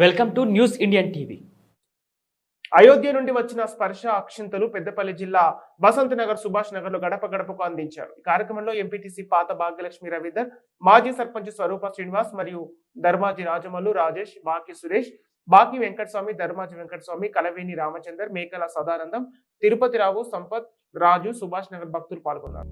Welcome to news Indian TV. Ayodhya నుండి వచ్చిన స్పర్శ అక్షింతలు పెద్దపల్లి జిల్లా బసంత్ నగర్ సుభాష్ నగర్లో గడప గడపకు అందించారు. ఈ కార్యక్రమంలో ఎంపీటీసీ పాత భాగ్యలక్ష్మి రవీందర్ మాజీ సర్పంచ్ స్వరూప శ్రీనివాస్ మరియు ధర్మాజీ రాజమల్లు రాజేష్ బాకి సురేష్ బాకి వెంకటస్వామి ధర్మాజీ వెంకటస్వామి కలవేని రామచందర్ మేకల సదానందం తిరుపతి రావు సంపత్ రాజు సుభాష్ నగర్ భక్తులు పాల్గొన్నారు.